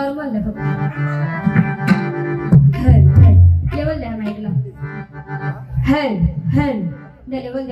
Normal आहे फक्त हन हन लेवल द्या माईकला. हन हन द्या लेवल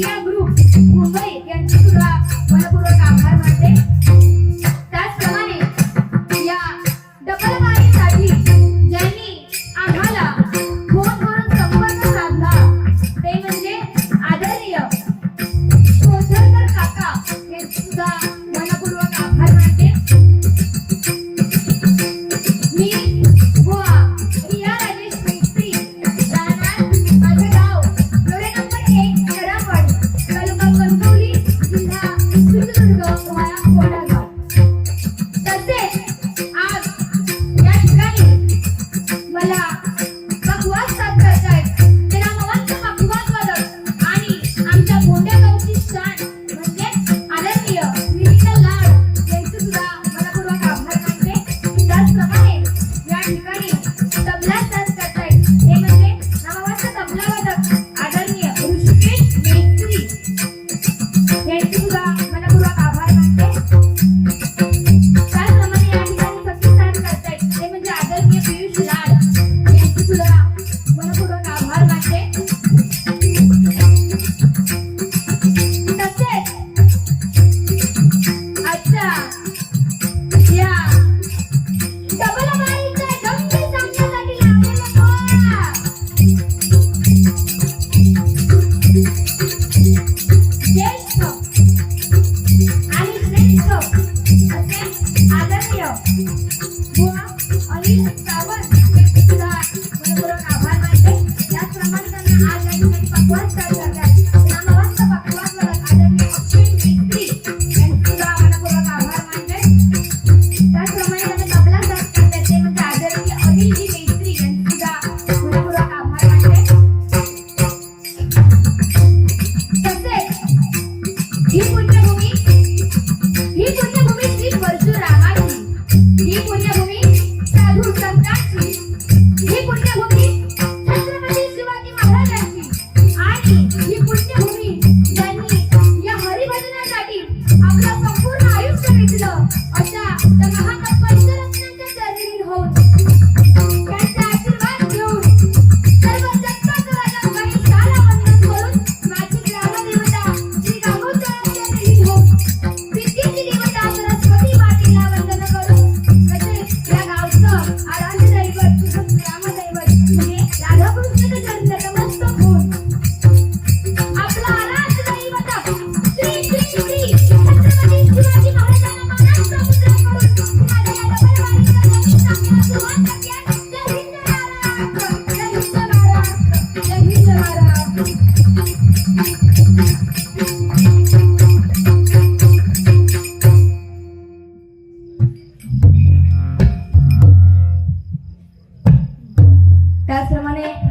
sabe?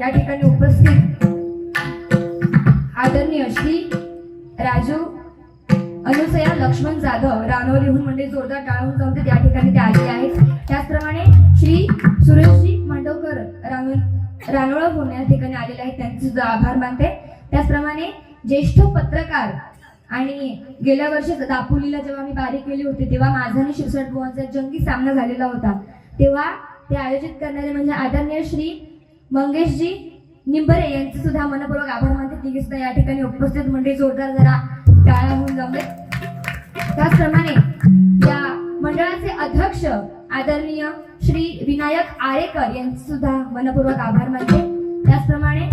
या ठिकाणी उपस्थित आदरणीय श्री राजू अनुसया लक्ष्मण जाधव रानवलीहून म्हणजे जोरदार टाळून जाऊन ते त्या ठिकाणी ते आले आहेत. त्याचप्रमाणे श्री सुरेशजी मांडवकर रानोळ रानोळहून या ठिकाणी आलेले आहेत. त्यांचे सुद्धा आभार मानते. त्याचप्रमाणे ज्येष्ठ पत्रकार आणि गेल्या वर्षी दापोलीला जेव्हा मी बारीक केली होती तेव्हा माझा आणि शिरसट बुवांचा जंगी सामना झालेला होता. तेव्हा ते आयोजित करणारे म्हणजे आदरणीय श्री मंगेशजी निंबरे यांचे सुद्धा मनपूर्वक आभार मानते. तिघे सुद्धा या ठिकाणी उपस्थित. म्हणजे जोरदार जरा टाळ्या होऊन जावे त्याचप्रमाणे या मंडळाचे अध्यक्ष आदरणीय श्री विनायक आरेकर यांचे सुद्धा मनपूर्वक आभार मानते. त्याचप्रमाणे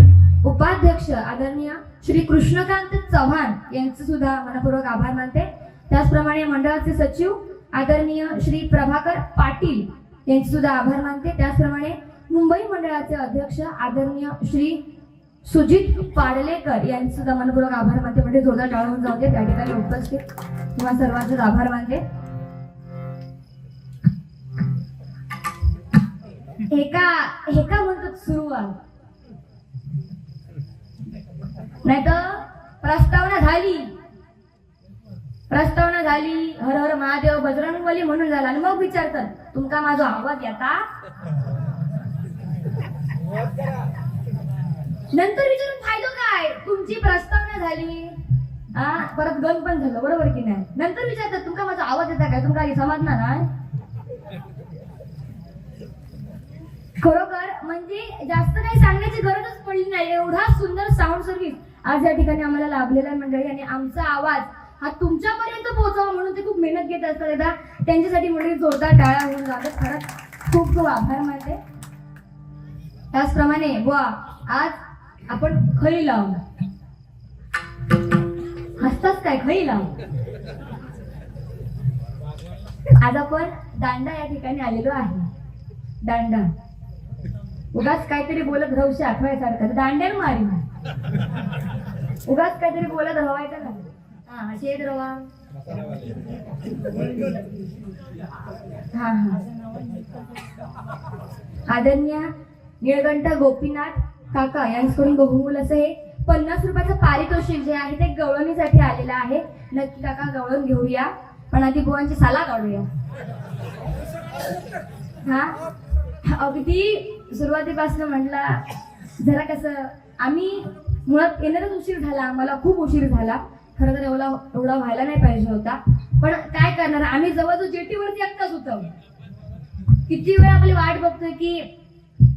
उपाध्यक्ष आदरणीय श्री कृष्णकांत चव्हाण यांचे सुद्धा मनपूर्वक आभार मानते. त्याचप्रमाणे मंडळाचे सचिव आदरणीय श्री प्रभाकर पाटील यांचे सुद्धा आभार मानते. त्याचप्रमाणे मुंबई मंडळाचे अध्यक्ष आदरणीय श्री सुजित पाडलेकर यांचे सुद्धा मनपूर्वक आभार मानते. म्हणजे जोरदार टाळून जाऊ दे. त्या ठिकाणी उपस्थित किंवा सर्वांचे आभार मानते. एका एका म्हणतात सुरुवात नाही तर प्रस्तावना झाली. प्रस्तावना झाली. हर हर महादेव बजरंगबली म्हणून झाला. आणि मग विचारतात तुमका माझा आवाज येता नंतर विचारून फायदो काय? तुमची प्रस्तावना झाली. हा परत गन पण झालं बरोबर की नाही? नंतर विचारतात तुमका माझा आवाज येता काय? तुमका समजणार ना खरोखर म्हणजे जास्त काही सांगण्याची गरजच पडली नाही. एवढा सुंदर साऊंड सर्व्हिस आज या ठिकाणी आम्हाला लाभलेला आहे मंडळी. आणि आमचा आवाज हा तुमच्यापर्यंत पोहोचावा म्हणून ते खूप मेहनत घेत असतात. एकदा त्यांच्यासाठी मंडळी जोरदार टाळा होऊन जातात. खरंच खूप खूप आभार मानते. त्याचप्रमाणे बुवा आज आपण खळी लावू हसताच काय? खळी लावू. आज आपण दांडा या ठिकाणी आलेलो आहे. दांडा. उगाच काहीतरी बोलत राहूशी आठवायसारखं. दांड्यान मारी उगाच काहीतरी बोलत राहायचं का हा शेत रवा. हा हा. आदन्या निळकंठ गोपीनाथ काका यांच्याकडून बहुमूल असं हे पन्नास रुपयाचं पारितोषिक जे आहे ते गवळणीसाठी आलेलं आहे. नक्की काका गवळण घेऊया. पण आधी बुवांची साला काढूया. हा? अगदी सुरुवातीपासून म्हटला जरा कसं आम्ही मुळात येणारच उशीर झाला आम्हाला खूप उशीर झाला. खरं तर एवढा एवढा व्हायला नाही पाहिजे होता. पण काय करणार आम्ही जवळजवळ जेटीवरती एकटाच होतो. किती वेळ आपली वाट बघतोय की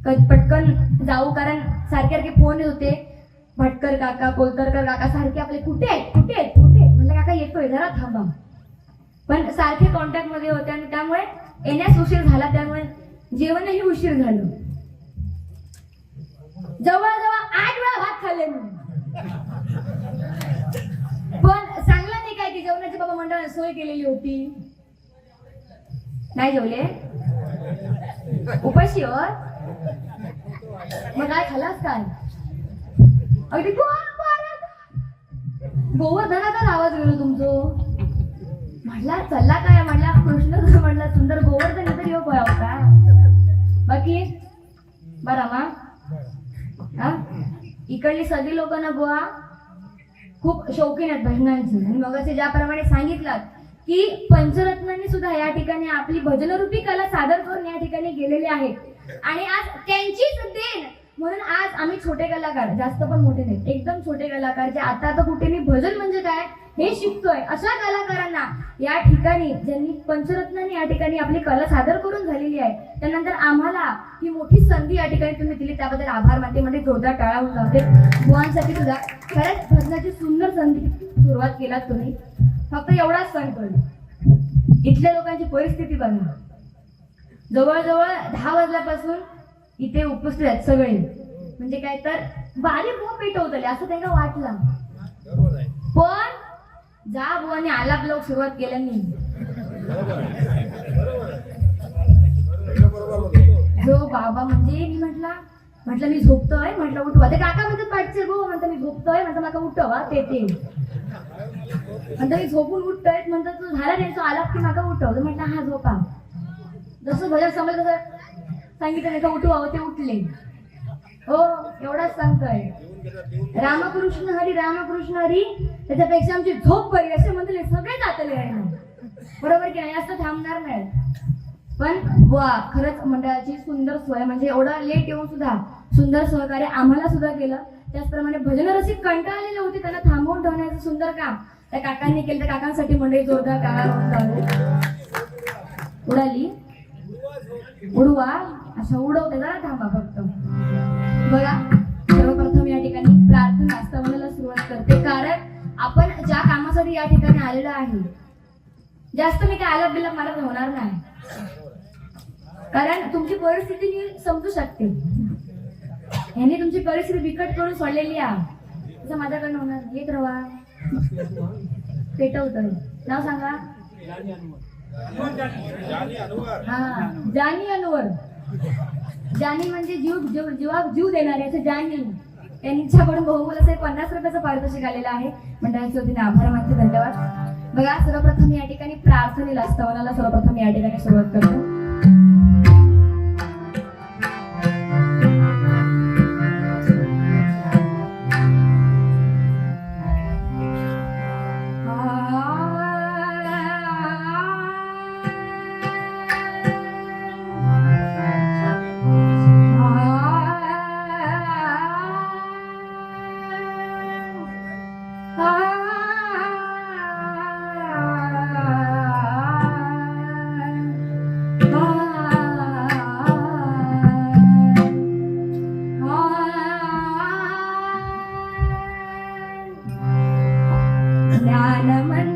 पटकन जाऊ कारण सारखे सारखे फोन येत होते. भटकर काका कोलतरकर काका सारखे आपले कुठे आहेत? कुठे आहेत? कुठे म्हटलं म्हणलं काका येतोय जरा थांबा. पण सारखे कॉन्टॅक्टमध्ये होते आणि त्यामुळे येण्यास उशीर झाला त्यामुळे जेवणही उशीर झालं. जवळजवळ आठ वेळा भात खाल्ले मी. पण चांगला नाही काय की जेवणाची बाबा मंडळाने सोय केलेली होती. नाही जेवले? उपाशी हो मग काय खालास काय? अगदी गोवर्धनाचा आवाज गेलो तुमचो. म्हटला चल्ला काय? म्हटला कृष्ण म्हटला सुंदर गोवर्धन तर येऊ पळा होता. बाकी? बरा मा इकडली सगळी लोक ना गोवा? खूप शौकीन आहेत भजनांची. आणि मग असे ज्याप्रमाणे सांगितलं की पंचरत्नांनी सुद्धा या ठिकाणी आपली भजनरूपी कला सादर करून या ठिकाणी गेलेले आहेत. आणि आज त्यांचीच देण. म्हणून आज आम्ही छोटे कलाकार जास्त पण मोठे नाही एकदम छोटे कलाकार जे आता आता कुठे मी भजन म्हणजे काय हे शिकतोय अशा कलाकारांना या ठिकाणी ज्यांनी पंचरत्नांनी या ठिकाणी आपली कला सादर करून झालेली आहे त्यानंतर आम्हाला ही मोठी संधी या ठिकाणी तुम्ही दिली त्याबद्दल आभार मानते म्हणजे जोरदार टाळा होऊन लावते बुवांसाठी सुद्धा खरंच भजनाची सुंदर संधी सुरुवात केलात तुम्ही. फक्त एवढाच सण करू इथल्या लोकांची परिस्थिती बनवा जवळजवळ दहा वाजल्यापासून इथे उपस्थित आहेत सगळे. म्हणजे काय तर बारीक बुवा पेटवतले असं त्यांना वाटलं. पण जा बुवाने आलाप लोक सुरुवात केल्यानी. जो बाबा म्हणजे मी म्हटला म्हटलं मी झोपतोय म्हटलं उठवा. ते काका म्हणतात पाठचे गो म्हणतं मी झोपतोय. म्हणतं माका उठवा ते ते. म्हणतं मी झोपून उठतोय. म्हणतात तू झाला त्यांचा आलाप की माका उठव. म्हटलं हा झोपा. जसं भजन समजलं तसं सांगितलं नाही का उठवा ते उठले. हो एवढाच सांगतोय. रामकृष्ण हरी रामकृष्ण हरी त्याच्यापेक्षा आमची झोप बरी असे म्हणले सगळे जातले आहे ना. बरोबर की नाही? असं थांबणार नाही. पण वा खरंच मंडळाची सुंदर सोय म्हणजे एवढा लेट येऊन सुद्धा सुंदर सहकार्य आम्हाला सुद्धा केलं. त्याचप्रमाणे भजन रसिक कंटाळलेले होते त्यांना थांबवून ठेवण्याचं सुंदर काम. त्या काकांनी केलं त्या काकांसाठी मंडळी जोरदार काळा उडाली. उडवा अशा उडवते जरा थांबा फक्त. बघा सर्वप्रथम या ठिकाणी प्रार्थना स्तवनाला सुरुवात करते. कारण आपण ज्या कामासाठी या ठिकाणी आलेलो आहे जास्त मी काय आलाप बिलाप मला होणार नाही. कारण तुमची परिस्थिती मी समजू शकते. ह्यांनी तुमची परिस्थिती बिकट करून सोडलेली आहे तसं माझ्याकडनं होणार. नाही. येत रवा. पेटवत नाव सांगा. हा. जानी अनवर. जानी म्हणजे जीव जीव जीवा जीव देणारे असं जानी. त्यांच्याकडून बहुमूल असं एक पन्नास रुपयाचं पारितोषिक आलेलं आहे. मंडळाच्या वतीने आभार मानते धन्यवाद. बघा सर्वप्रथम या ठिकाणी प्रार्थनेला स्तवनाला सर्वप्रथम या ठिकाणी सुरुवात करतो. ஞானமன்